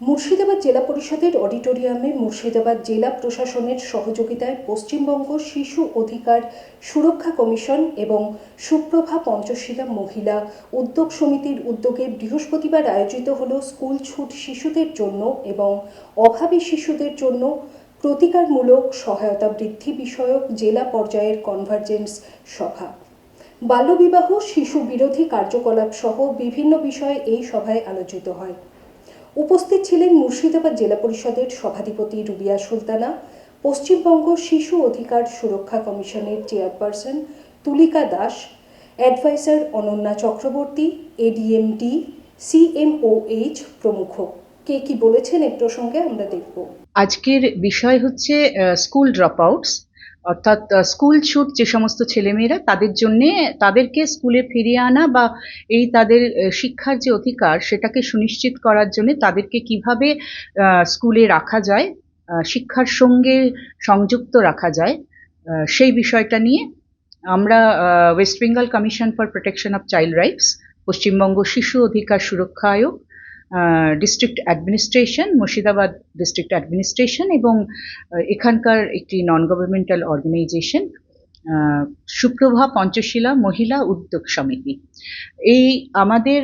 মুর্শিদাবাদ জেলা পরিষদের অডিটোরিয়ামে মুর্শিদাবাদ জেলা প্রশাসনের সহযোগিতায় পশ্চিমবঙ্গ শিশু অধিকার সুরক্ষা কমিশন এবং সুপ্রভা পঞ্চশীলা মহিলা উদ্যোগ সমিতির উদ্যোগে বৃহস্পতিবার আয়োজিত হল স্কুল ছুট শিশুদের জন্য এবং অভাবী শিশুদের জন্য প্রতিকারমূলক সহায়তা বৃদ্ধি বিষয়ক জেলা পর্যায়ের কনভার্জেন্স সভা। বাল্যবিবাহ, শিশু বিরোধী কার্যকলাপ সহ বিভিন্ন বিষয়ে এই সভায় আলোচিত হয়। উপস্থিত ছিলেন মুর্শিদাবাদ জেলা পরিষদের সভাধিপতি রুবিয়া সুলতানা, পশ্চিমবঙ্গ শিশু অধিকার সুরক্ষা কমিশনের chairperson Tulika Das adviser Ananya Chakraborty, ADMD, CMOH প্রমুখ। কে কি বলেছেন এ প্রসঙ্গে আমরা দেখব। আজকের বিষয় হচ্ছে স্কুল ড্রপ আউটস অর্থাৎ স্কুল ছুট যে সমস্ত ছেলেমেয়েরা, তাদের জন্যে তাদেরকে স্কুলে ফিরিয়ে আনা বা এই তাদের শিক্ষার যে অধিকার, সেটাকে সুনিশ্চিত করার জন্য তাদেরকে কীভাবে স্কুলে রাখা যায় শিক্ষার সঙ্গে সংযুক্ত রাখা যায় সেই বিষয়টা নিয়ে আমরা west Bengal commission for protection of child rights Paschimbanga শিশু অধিকার সুরক্ষা আয়োগ district administration Murshidabad district administration এবং এখানকার একটি non governmental organisation Suprabha Panchashila Mahila Udyog Samiti. এই আমাদের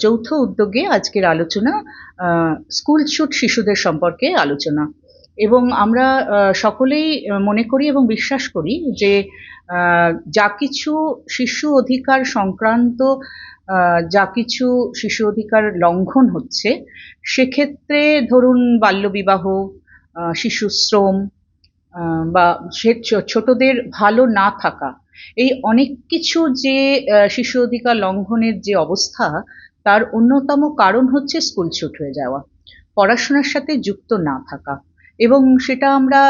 যৌথ উদ্যোগে আজকের আলোচনা স্কুল ছুট শিশুদের সম্পর্কে আলোচনা। এবং আমরা সকলেই মনে করি এবং বিশ্বাস করি যে যা কিছু শিশু অধিকার সংক্রান্ত যা কিছু শিশু অধিকার লঙ্ঘন হচ্ছে, সেক্ষেত্রে ধরুন বাল্যবিবাহ শিশু শ্রম বা সে ছোটদের ভালো না থাকা, এই অনেক কিছু যে শিশু অধিকার লঙ্ঘনের যে অবস্থা, তার অন্যতম কারণ হচ্ছে স্কুল ছুট হয়ে যাওয়া, পড়াশোনার সাথে যুক্ত না থাকা এবং সেটা আমরা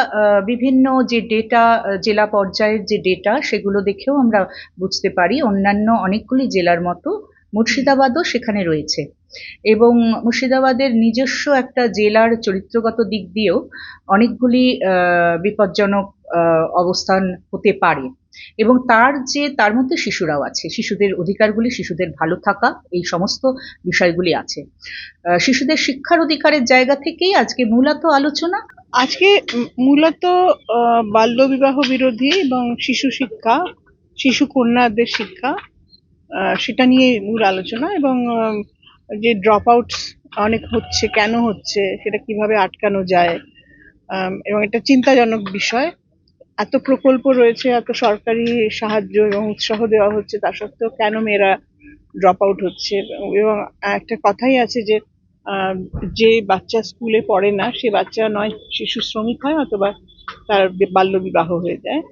বিভিন্ন যে ডেটা, জেলা পর্যায়ের যে ডেটা, সেগুলো দেখেও আমরা বুঝতে পারি। অন্যান্য অনেকগুলি জেলার মতো মুর্শিদাবাদও সেখানে রয়েছে। এবং মুর্শিদাবাদের নিজস্ব একটা জেলার চরিত্রগত দিক দিয়েও অনেকগুলি বিপজ্জনক অবস্থান হতে পারে। এবং তার যে, তার মধ্যে শিশুরাও আছে। শিশুদের অধিকারগুলি, শিশুদের ভালো থাকা, এই সমস্ত বিষয়গুলি আছে। শিশুদের শিক্ষার অধিকারের জায়গা থেকেই আজকে মূলত আলোচনা। আজকে মূলত বাল্যবিবাহ বিরোধী এবং শিশু শিক্ষা, শিশু কন্যাদের শিক্ষা সেটা নিয়ে মূল আলোচনা এবং যে ড্রপ আউটস অনেক হচ্ছে, কেন হচ্ছে, সেটা কীভাবে আটকানো যায় এবং এটা চিন্তাজনক বিষয়। এত প্রকল্প রয়েছে, এত সরকারি সাহায্য এবং উৎসাহ দেওয়া হচ্ছে, তা সত্ত্বেও কেন মেয়েরা ড্রপ আউট হচ্ছে? এবং একটা কথাই আছে যে যে বাচ্চা স্কুলে পড়ে না, সে বাচ্চা নয়, শিশু শ্রমিক হয় অথবা তার বাল্য বিবাহ হয়ে যায়।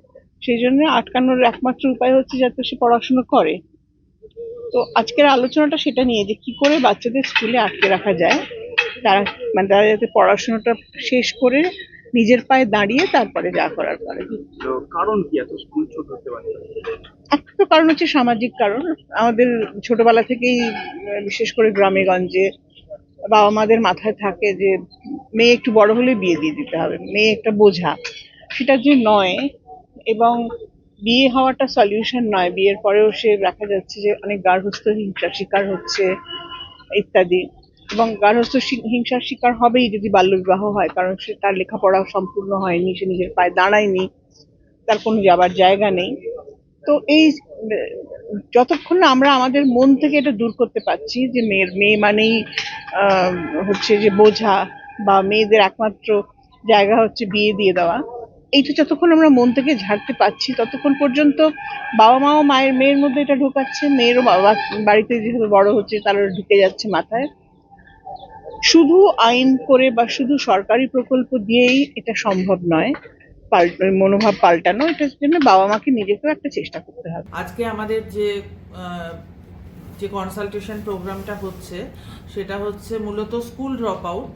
সেই জন্য আটকানোর একমাত্র উপায় হচ্ছে যাতে সে পড়াশুনো করে। তো আজকের আলোচনাটা সেটা নিয়ে যে কি করে বাচ্চাদের স্কুলে আটকে রাখা যায় তারা মানে তারা যাতে পড়াশোনাটা শেষ করে নিজের পায়ে দাঁড়িয়ে তারপরে যা করার করে। কারণ কি এত স্কুল ছুট হতে পারে? একটা তো কারণ হচ্ছে সামাজিক কারণ। আমাদের ছোটবেলা থেকেই বিশেষ করে গ্রামে গঞ্জে বাবা মাদের মাথায় থাকে যে মেয়ে একটু বড় হলে বিয়ে দিয়ে দিতে হবে মেয়ে একটা বোঝা। সেটা যে নয় এবং বিয়ে হওয়াটা সলিউশন নয়। বিয়ের পরেও সে দেখা যাচ্ছে যে অনেক গার্হস্থ হিংসার শিকার হচ্ছে ইত্যাদি। এবং গার্হস্থ হিংসার শিকার হবেই যদি বাল্যবিবাহ হয়, কারণ সে তার লেখাপড়া সম্পূর্ণ হয়নি, সে নিজের পায়ে দাঁড়ায়নি, তার কোনো যাবার জায়গা নেই। তো এই যতক্ষণ না আমরা আমাদের মন থেকে এটা দূর করতে পারছি যে মেয়ের, মেয়ে মানেই হচ্ছে যে বোঝা বা মেয়েদের একমাত্র জায়গা হচ্ছে বিয়ে দিয়ে দেওয়া এইটা যতক্ষণ আমরা মন থেকে ঝাড়তে পারছি, ততক্ষণ পর্যন্ত বাবা মাও মায়ের মেয়ের মধ্যে এটা ঢোকাচ্ছে, মেয়েরও বাবা বাড়িতে যেভাবে বড় হচ্ছে তারা ঢুকে যাচ্ছে মাথায়। শুধু আইন করে বা শুধু সরকারি প্রকল্প দিয়েই এটা সম্ভব নয় মনোভাব পাল্টানো এটার জন্য বাবা মাকে নিজেকেও একটা চেষ্টা করতে হবে। আজকে আমাদের যে যে কনসালটেশন প্রোগ্রামটা হচ্ছে, সেটা হচ্ছে মূলত স্কুল ড্রপ আউট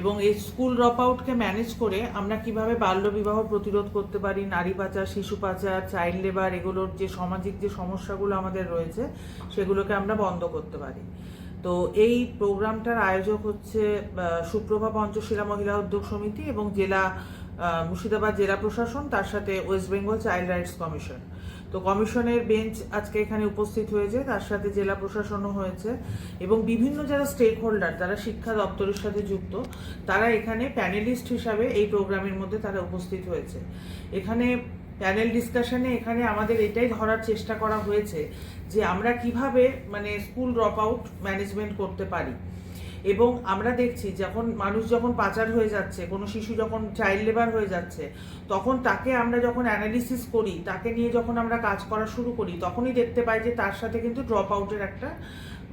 এবং এই স্কুল ড্রপ আউটকে ম্যানেজ করে আমরা কীভাবে বাল্যবিবাহ প্রতিরোধ করতে পারি, নারী পাচার, শিশু পাচার চাইল্ড লেবার এগুলোর যে সামাজিক যে সমস্যাগুলো আমাদের রয়েছে, সেগুলোকে আমরা বন্ধ করতে পারি। তো এই প্রোগ্রামটার আয়োজক হচ্ছে সুপ্রভা পঞ্চশীলা মহিলা উদ্যোগ সমিতি এবং জেলা মুর্শিদাবাদ জেলা প্রশাসন, তার সাথে West Bengal child rights commission তো কমিশনের বেঞ্চ আজকে এখানে উপস্থিত হয়েছে, তার সাথে জেলা প্রশাসনও হয়েছে এবং বিভিন্ন যারা স্টেক হোল্ডার যারা শিক্ষা দপ্তরের সাথে যুক্ত, তারা এখানে প্যানেলিস্ট হিসাবে এই প্রোগ্রামের মধ্যে তারা উপস্থিত হয়েছে। এখানে প্যানেল ডিসকাশনে এখানে আমাদের এটাই ধরার চেষ্টা করা হয়েছে যে আমরা কীভাবে মানে স্কুল ড্রপ আউট ম্যানেজমেন্ট করতে পারি। এবং আমরা দেখছি যখন মানুষ যখন পাচার হয়ে যাচ্ছে, কোনো শিশু যখন চাইল্ড লেবার হয়ে যাচ্ছে, তখন তাকে আমরা যখন অ্যানালিসিস করি, তাকে নিয়ে যখন আমরা কাজ করা শুরু করি, তখনই দেখতে পাই যে তার সাথে কিন্তু ড্রপ আউটের একটা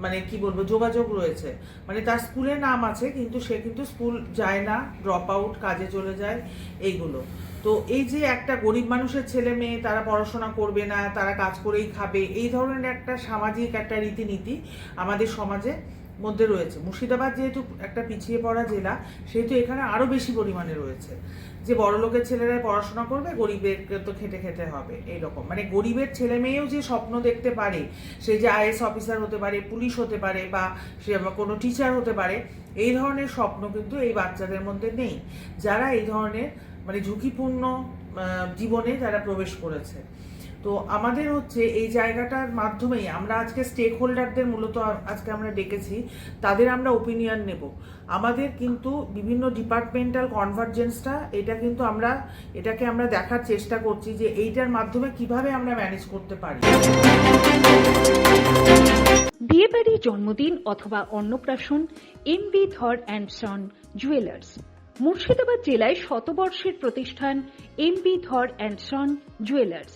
মানে কি বলব, যোগাযোগ রয়েছে। মানে তার স্কুলে নাম আছে, কিন্তু সে কিন্তু স্কুল যায় না ড্রপ আউট কাজে চলে যায়, এইগুলো। তো এই যে একটা গরিব মানুষের ছেলে মেয়ে, তারা পড়াশোনা করবে না, তারা কাজ করেই খাবে, এই ধরনের একটা সামাজিক একটা রীতিনীতি আমাদের সমাজে মধ্যে রয়েছে। মুর্শিদাবাদ যেহেতু একটা পিছিয়ে পড়া জেলা, সেহেতু এখানে আরও বেশি পরিমাণে রয়েছে। যে বড় লোকের ছেলেরাই পড়াশোনা করবে, গরিবের তো খেটে খেতে হবে, এইরকম। মানে গরিবের ছেলে মেয়েও যে স্বপ্ন দেখতে পারে, সে যে আইএস অফিসার হতে পারে, পুলিশ হতে পারে, বা সে কোনো টিচার হতে পারে, এই ধরনের স্বপ্ন কিন্তু এই বাচ্চাদের মধ্যে নেই। যারা এই ধরনের মানে ঝুঁকিপূর্ণ জীবনে যারা প্রবেশ করেছে। তো আমাদের হচ্ছে এই জায়গাটার মাধ্যমেই আমরা আজকে স্টেক হোল্ডারদের মূলত আজকে আমরা ডেকেছি, তাদের আমরা ওপিনিয়ন নেব। আমাদের কিন্তু বিভিন্ন ডিপার্টমেন্টাল কনভার্জেন্সটা এটা কিন্তু আমরা, এটাকে আমরা দেখার চেষ্টা করছি যে এইটার মাধ্যমে কীভাবে আমরা ম্যানেজ করতে পারি। বিয়েবাড়ি, জন্মদিন অথবা অন্নপ্রাশন MB Dhar and son jewellers Murshidabad জেলায় শতবর্ষের প্রতিষ্ঠান MB Dhar and son jewellers